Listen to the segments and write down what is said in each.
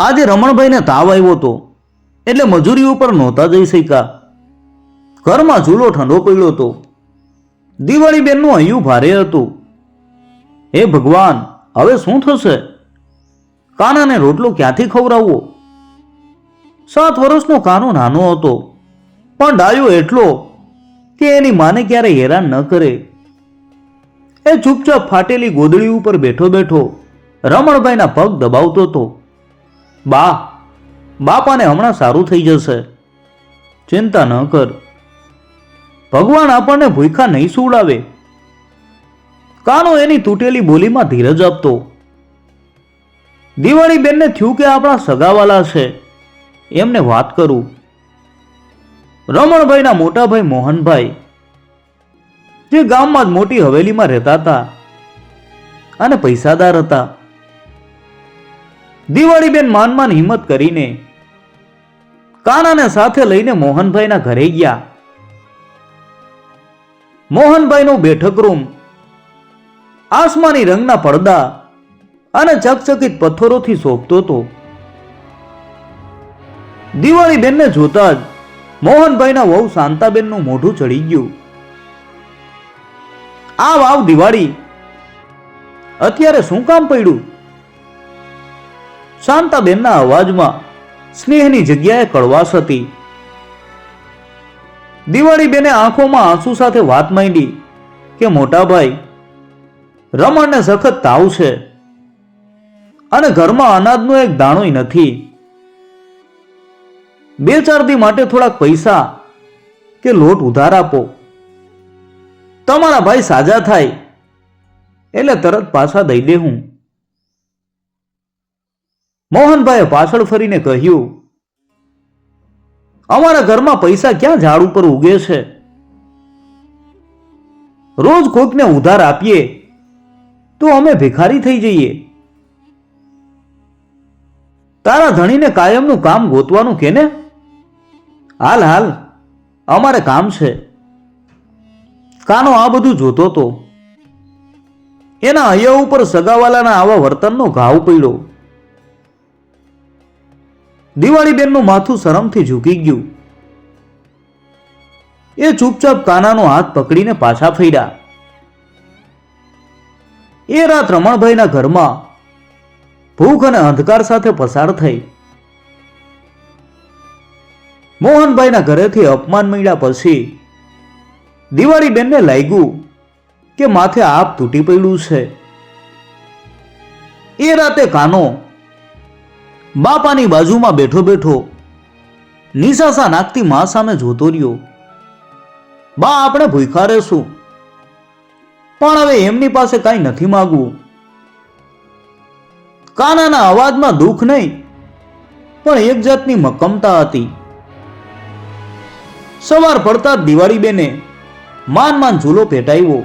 આજે રમણભાઈને તાવ આવ્યો હતો. એટલે મજૂરી ઉપર નહોતા જઈ શક્યા. ઘરમાં ચૂલો ઠંડો પડ્યો હતો. દિવાળી બેનનું હૈયું ભારે હતું. હે ભગવાન, હવે શું થશે? કાનાને રોટલો ક્યાંથી ખવડાવવો? સાત વર્ષનો કાનો નાનો હતો. પણ ડાયો એટલો કે એની માને ક્યારે હેરાન ન કરે. એ ચૂપચાપ ફાટેલી ગોદડી ઉપર બેઠો બેઠો રમણભાઈના પગ દબાવતો હતો. બા બાપાને હમણાં સારું થઈ જશે. ચિંતા ન કર. ભગવાન આપણને ભૂખા નહીં સુવડાવે. કાનો એની તૂટેલી બોલીમાં ધીરજ આપતો. દિવાળી બેનને થયું કે આપણા સગાવાલા છે. એમને વાત કરું. રમણભાઈના મોટાભાઈ મોહનભાઈ, જે ગામમાં જ મોટી હવેલીમાં રહેતા હતા અને પૈસાદાર હતા. દિવાળીબેન માનમાન હિંમત કરીને કાનાને સાથે લઈને મોહનભાઈના ઘરે ગયા. મોહનભાઈનો બેઠક રૂમ, આસમાની રંગના પડદા અને ચકચકિત પથ્થરોથી શોભતો હતો. દિવાળી બેનને જોતા જ મોહનભાઈના વહુ શાંતાબેનનું મોઢું ચડી ગયું. આ વાવ દિવાળી, અત્યારે શું કામ પડ્યું? શાંતાબેનના અવાજમાં સ્નેહની જગ્યાએ કડવાશ હતી. દિવાળી બેને આંખોમાં આંસુ સાથે વાત માંડી કે, મોટા ભાઈ, રમણને સખત તાવ છે અને ઘરમાં અનાજનો એક દાણોય નથી. બે ચાર દી માટે થોડાક પૈસા કે લોટ ઉધાર આપો. તમારા ભાઈ સાજા થાય એટલે તરત પાછા દઈ દે હું. મોહનભાઈએ પાછળ ફરીને કહ્યું, અમારા ઘરમાં પૈસા ક્યાં ઝાડ ઉપર ઉગે છે? રોજ કોઈકને ઉધાર આપીએ તો અમે ભિખારી થઈ જઈએ. તારા ધણીને કાયમનું કામ ગોતવાનું કે ને હાલ હાલ, અમારે કામ છે. કાનો આ બધું જોતો તો. એના હૈયા ઉપર સગાવાલાના આવા વર્તનનો ઘાવ પડ્યો દિવાળીબેનનું માથું શરમથી ઝૂકી ગયું. એ ચૂપચાપ કાનાનો હાથ પકડીને પાછા ફર્યા. એ રાત રમણભાઈના ઘરમાં ભૂખ અને અંધકાર સાથે પસાર થઈ. મોહનભાઈના ઘરેથી અપમાન મળ્યા પછી દિવાળીબેનને લાગ્યું કે માથે આપ તૂટી પડ્યું છે. એ રાતે કાનો બાપાની બાજુમાં બેઠો બેઠો નિશાસા નાખતી મા સામે જોતો રહ્યો. બા, આપણે ભૂખા રહેશું. પણ હવે એમની પાસે કાંઈ નથી માગવું. કાનાના અવાજમાં દુઃખ નહીં, પણ એક જાતની મક્કમતા હતી. સવાર પડતા જ દિવાળી બેને માન માન ઝૂલો પેટાવ્યો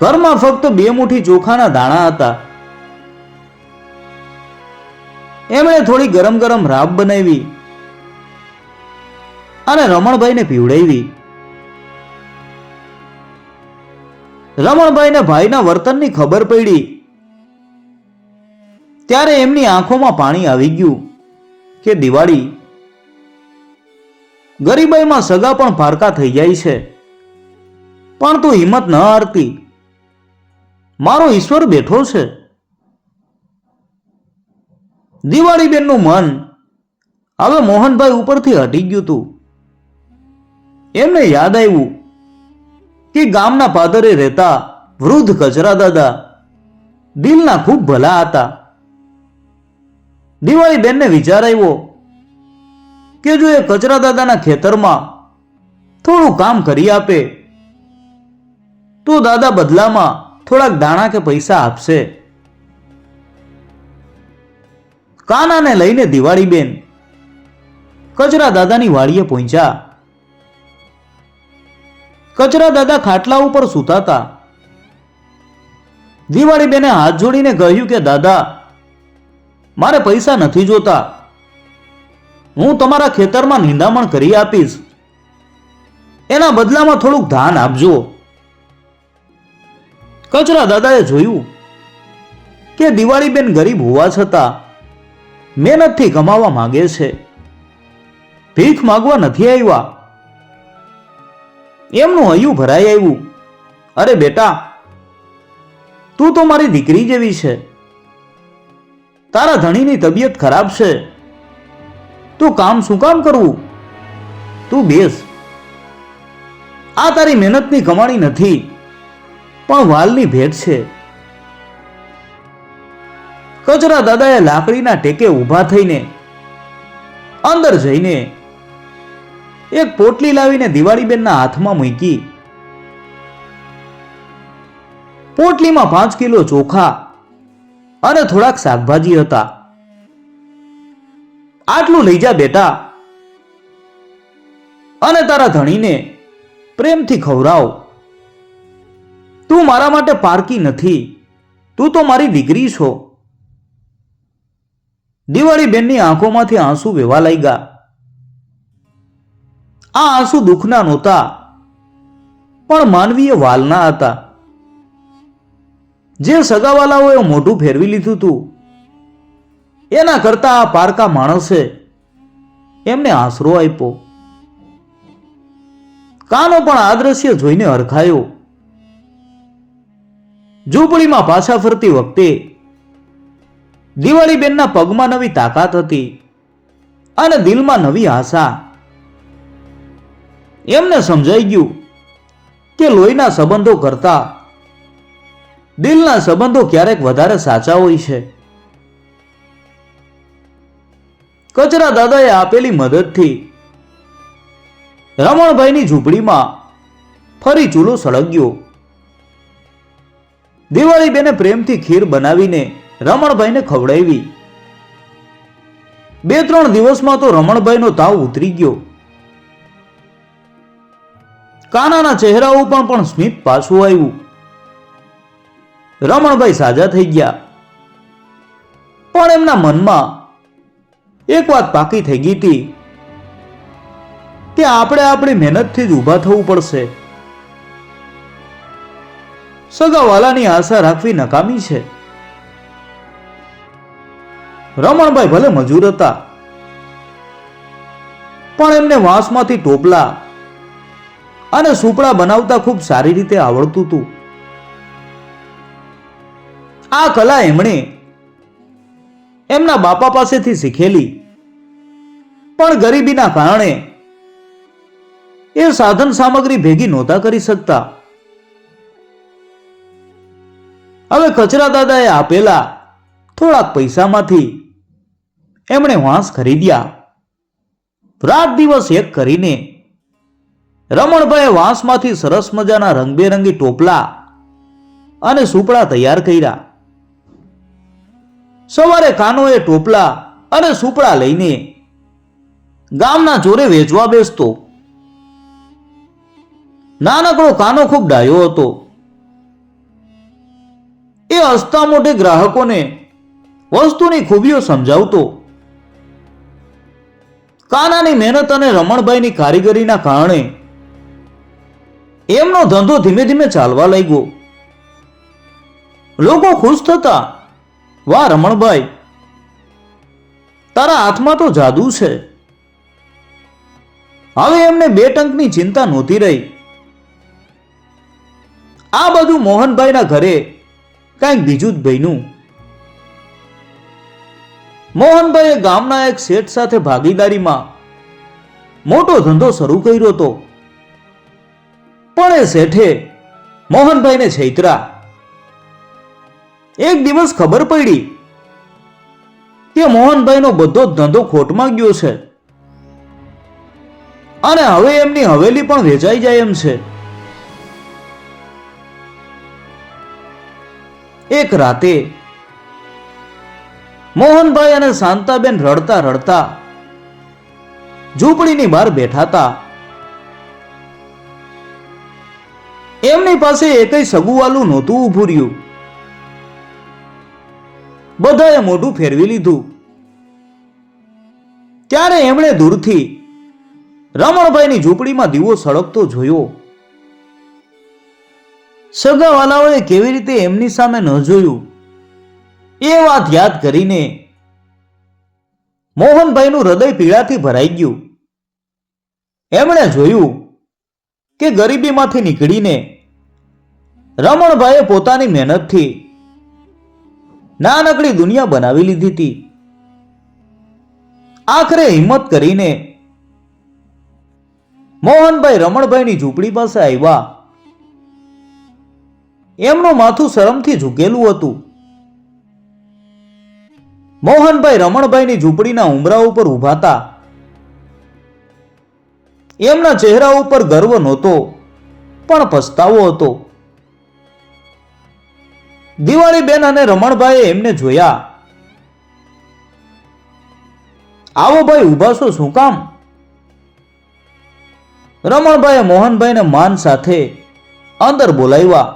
ઘરમાં ફક્ત બે મુઠ્ઠી ચોખાના દાણા હતા. એમણે થોડી ગરમ ગરમ રાબ બનાવી અને રમણભાઈને પીવડાવી. રમણભાઈને ભાઈના વર્તનની ખબર પડી. ત્યારે એમની આંખોમાં પાણી આવી ગયું કે દિવાળી ગરીબાઈમાં સગા પણ પારકા થઈ જાય છે. પણ તું હિંમત ન હારતી. મારો ઈશ્વર બેઠો છે. દિવાળીબેનનું મન હવે મોહનભાઈ ઉપરથી હટી ગયું હતું. એમને યાદ આવ્યું કે ગામના પાદરે રહેતા વૃદ્ધ કચરા દાદા દિલના ખૂબ ભલા હતા. દિવાળીબેનને વિચાર આવ્યો કે જો એ કચરા દાદાના ખેતરમાં થોડું કામ કરી આપે, તો દાદા બદલામાં થોડાક દાણા કે પૈસા આપશે. કાનાને લઈને દિવાળીબેન કચરા દાદાની વાડીએ પહોંચ્યા. કચરા દાદા ખાટલા ઉપર સૂતાતા. દિવાળીબેને હાથ જોડીને કહ્યું કે, દાદા, મારે પૈસા નથી જોતા. હું તમારા ખેતરમાં નિંદામણ કરી આપીશ. એના બદલામાં થોડુંક ધાન આપજો. કચરા દાદાએ જોયું કે દિવાળીબેન ગરીબ હોવા છતાં મહેનતથી કમાવા માંગે છે. ભીખ માગવા નથી આવ્યા. એમનું હૈયું ભરાઈ આવ્યું. અરે બેટા, તું તો મારી દીકરી જેવી છે. તારા ધણીની તબિયત ખરાબ છે. તું કામ શું કામ કરવું? તું બેસ. આ તારી મહેનતની કમાણી નથી, પણ વાલની ભેટ છે. કચરા દાદાએ લાકડીના ટેકે ઊભા થઈને અંદર જઈને એક પોટલી લાવીને દિવાળીબેનના હાથમાં મૂકી. પોટલીમાં પાંચ કિલો ચોખા અને થોડાક શાકભાજી હતા. આટલું લઈ જા બેટા. અને તારા ધણીને પ્રેમથી ખવરાવ તું મારા માટે પારકી નથી. તું તો મારી દીકરી છો. દિવાળી બેનની આંખોમાંથી આંસુ વહેવા લાગ્યા. આ આંસુ દુઃખના નહોતા, પણ માનવીય વાલના હતા. જે સગાવાલાઓએ મોઢું ફેરવી લીધું હતું, એના કરતા આ પારકા માણસે એમને આશરો આપ્યો. કાનો પણ આ દ્રશ્ય જોઈને હરખાયો. ઝૂંપડીમાં પાછા ફરતી વખતે દિવાળીબેનના પગમાં નવી તાકાત હતી અને દિલમાં નવી આશા. એમને સમજાઈ ગયું કે લોહીના સંબંધો કરતા દિલના સંબંધો ક્યારેક વધારે સાચા હોય છે. કચરા દાદાએ આપેલી મદદથી રમણભાઈની ઝૂંપડીમાં ફરી ચૂલો સળગ્યો. દિવાળીબેને પ્રેમથી ખીર બનાવીને રમણભાઈને ખવડાવી. બે ત્રણ દિવસમાં તો રમણભાઈનો તાવ ઉતરી ગયો. કાનાના ચહેરા ઉપર પણ સ્મિત પાછું આવ્યું. રમણભાઈ સાજા થઈ ગયા. પણ એમના મનમાં એક વાત પાકી થઈ ગઈ હતી કે આપણે આપણી મહેનતથી જ ઊભા થવું પડશે. સગાવાલાની આશા રાખવી નકામી છે. રમણભાઈ ભલે મજૂર હતા, પણ એમને વાંસમાંથી ટોપલા અને સુપડા બનાવતા ખૂબ સારી રીતે આવડતું હતું. આ કલા એમણે એમના બાપા પાસેથી શીખેલી, પણ ગરીબીના કારણે એ સાધન સામગ્રી ભેગી નહોતા કરી શકતા. હવે કચરા દાદાએ આપેલા થોડાક પૈસામાંથી એમણે વાંસ ખરીદ્યા. રાત દિવસ એક કરીને રમણભાઈએ વાંસમાંથી સરસ મજાના રંગબેરંગી ટોપલા અને સુપડા તૈયાર કર્યા. સવારે કાનોએ ટોપલા અને સુપડા લઈને ગામના ચોરે વેચવા બેસતો. નાનકડો કાનો ખૂબ ડાયો હતો. એ હસતા મોઢે ગ્રાહકોને વસ્તુની ખૂબીઓ સમજાવતો. કાનાની મહેનત અને રમણભાઈની કારીગરીના કારણે એમનો ધંધો ધીમે ધીમે ચાલવા લાગ્યો. લોકો ખુશ થતા, વાહ, રમણભાઈ, તારા હાથમાં તો જાદુ છે. હવે એમને બે ટંકની ચિંતા નહોતી રહી. આ બધું મોહનભાઈના ઘરે કાંઈક બીજું જ બન્યું. મોહનભાઈએ ગામના એક શેઠ સાથે ભાગીદારીમાં મોટો ધંધો શરૂ કર્યો હતો. પણ એ શેઠે મોહનભાઈને છૈતરા. એક દિવસ ખબર પડી કે મોહનભાઈનો બધો ધંધો ખોટમાં ગયો છે. અને હવે એમની હવેલી પણ વેચાઈ જાય એમ છે. એક રાતે મોહનભાઈ અને શાંતાબેન રડતા રડતા ઝૂંપડીની બહાર બેઠા હતા એમની પાસે એકય સગુવાલું નહોતું ઊભું રહ્યું. બધાએ મોઢું ફેરવી લીધું. ત્યારે એમણે દૂરથી રમણભાઈની ઝૂંપડીમાં દીવો સળગતો જોયો. સગાવાલાઓએ કેવી રીતે એમની સામે ન જોયું? એ વાત યાદ કરીને મોહનભાઈનું હૃદય પીડાથી ભરાઈ ગયું. એમણે જોયું કે ગરીબીમાંથી નીકળીને રમણભાઈએ પોતાની મહેનતથી નાનકડી દુનિયા બનાવી લીધી હતી. આખરે હિંમત કરીને મોહનભાઈ રમણભાઈની ઝૂંપડી પાસે આવ્યા. એમનું માથું શરમથી ઝૂકેલું હતું. મોહનભાઈ રમણભાઈની ઝૂંપડીના ઉમરા ઉપર ઊભાતા. એમના ચહેરા ઉપર ગર્વ નહોતો, પણ પસ્તાવો હતો. દિવાળીબેન અને રમણભાઈએ એમને જોયા. આવો ભાઈ, ઊભા છો, શું કામ? રમણભાઈએ મોહનભાઈને માન સાથે અંદર બોલાવ્યા.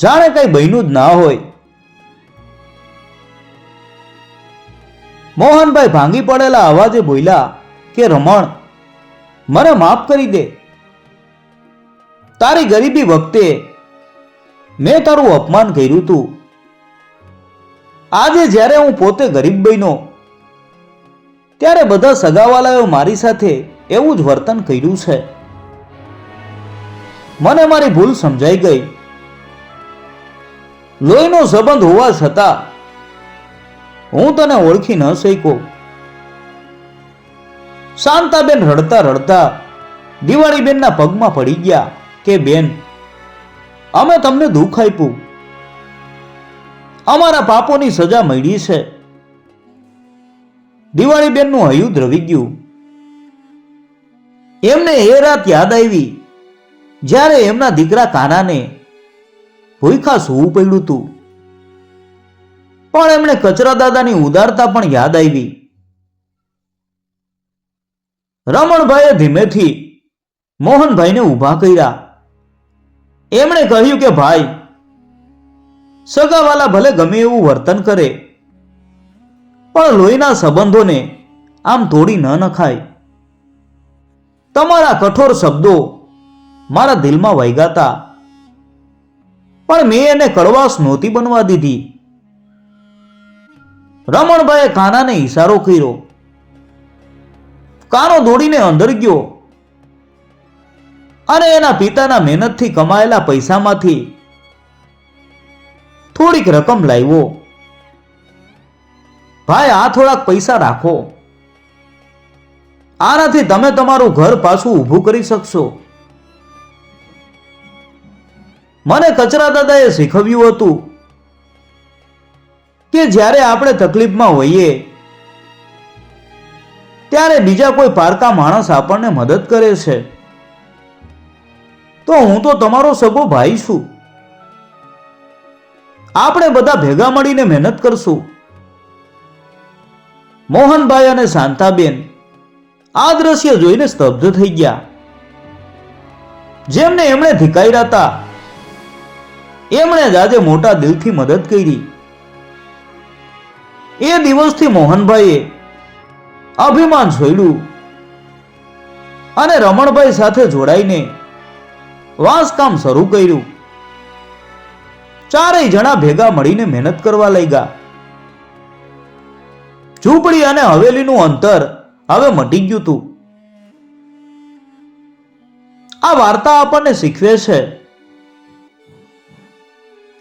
જાણે કઈ બહેનું જ ના હોય. મોહનભાઈ ભાંગી પડેલા અવાજે બોલ્યા કે, રમણ, મને માફ કરી દે. તારી ગરીબી વખતે મેં તારું અપમાન કર્યું તું. આજે જ્યારે હું પોતે ગરીબ બન્યો, ત્યારે બધા સગાવાલાઓ મારી સાથે એવું જ વર્તન કર્યું છે. મને મારી ભૂલ સમજાઈ ગઈ. લોહીનો સંબંધ હોવા છતાં હું તને ઓળખી ન શક્યો. શાંતાબેન રડતા રડતા દિવાળીબેનના પગમાં પડી ગયા કે, બેન, અમે તમને દુઃખ આપ્યું. અમારા પાપોની સજા મળી છે. દિવાળીબેનનું હયું દ્રવી ગયું. એમને એ રાત યાદ આવી જ્યારે એમના દીકરા કાનાને ભૂખા સૂવું પડ્યું હતું. પણ એમણે કચરા દાદાની ઉદારતા પણ યાદ આવી. રમણભાઈએ ધીમેથી મોહનભાઈને ઊભા કર્યા. એમણે કહ્યું કે, ભાઈ, સગાવાલા ભલે ગમે એવું વર્તન કરે, પણ લોહીના સંબંધોને આમ તોડી ન નખાય. તમારા કઠોર શબ્દો મારા દિલમાં વૈગાતા. પણ મેં એને કડવાશ નહોતી બનવા દીધી. રમણભાઈએ કાનાને ઈશારો કર્યો. કાનો દોડીને અંદર ગયો. અને એના પિતાના મહેનતથી કમાયેલા પૈસામાંથી થોડીક રકમ લાવ્યો. ભાઈ, આ થોડાક પૈસા રાખો. આનાથી તમે તમારું ઘર પાછું ઊભું કરી શકશો. મને કચરા દાદાએ શીખવ્યું હતું. કે જ્યારે આપણે તકલીફમાં હોઈએ, ત્યારે બીજા કોઈ પારકા માણસ આપણને મદદ કરે છે. તો હું તો તમારો સગો ભાઈ છું. આપણે બધા ભેગા મળીને મહેનત કરશું. મોહનભાઈ અને શાંતાબેન આ દ્રશ્ય જોઈને સ્તબ્ધ થઈ ગયા. જેમને એમણે ધીકાર્યા હતા, એમણે જ આજે મોટા દિલથી મદદ કરી. એ દિવસથી મોહનભાઈએ અભિમાન છોડ્યું અને રમણભાઈ સાથે જોડાઈને વાંસકામ શરૂ કર્યું. ચારેય જણા ભેગા મળીને મહેનત કરવા લાગ્યા. ઝૂંપડી અને હવેલીનું અંતર હવે મટી ગયું હતું. આ વાર્તા આપણને શીખવે છે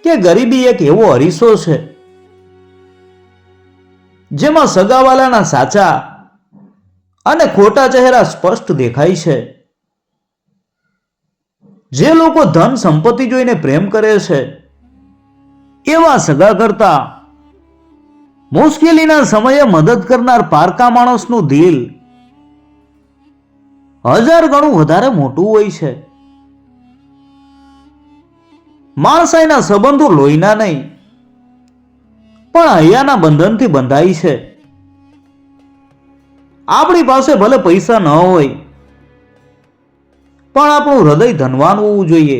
કે ગરીબી એક એવો અરીસો છે જેમાં સગાવાલાના સાચા અને ખોટા ચહેરા સ્પષ્ટ દેખાય છે. જે લોકો ધન સંપત્તિ જોઈને પ્રેમ કરે છે, એવા સગા કરતા મુશ્કેલીના સમયે મદદ કરનાર પારકા માણસનું દિલ હજાર ગણું વધારે મોટું હોય છે. માણસાઈના સંબંધો લોહીના નહીં. પણ અહીંયાના બંધનથી બંધાય છે. આપણી પાસે ભલે પૈસા ન હોય, પણ આપણું હૃદય ધનવાન હોવું જોઈએ.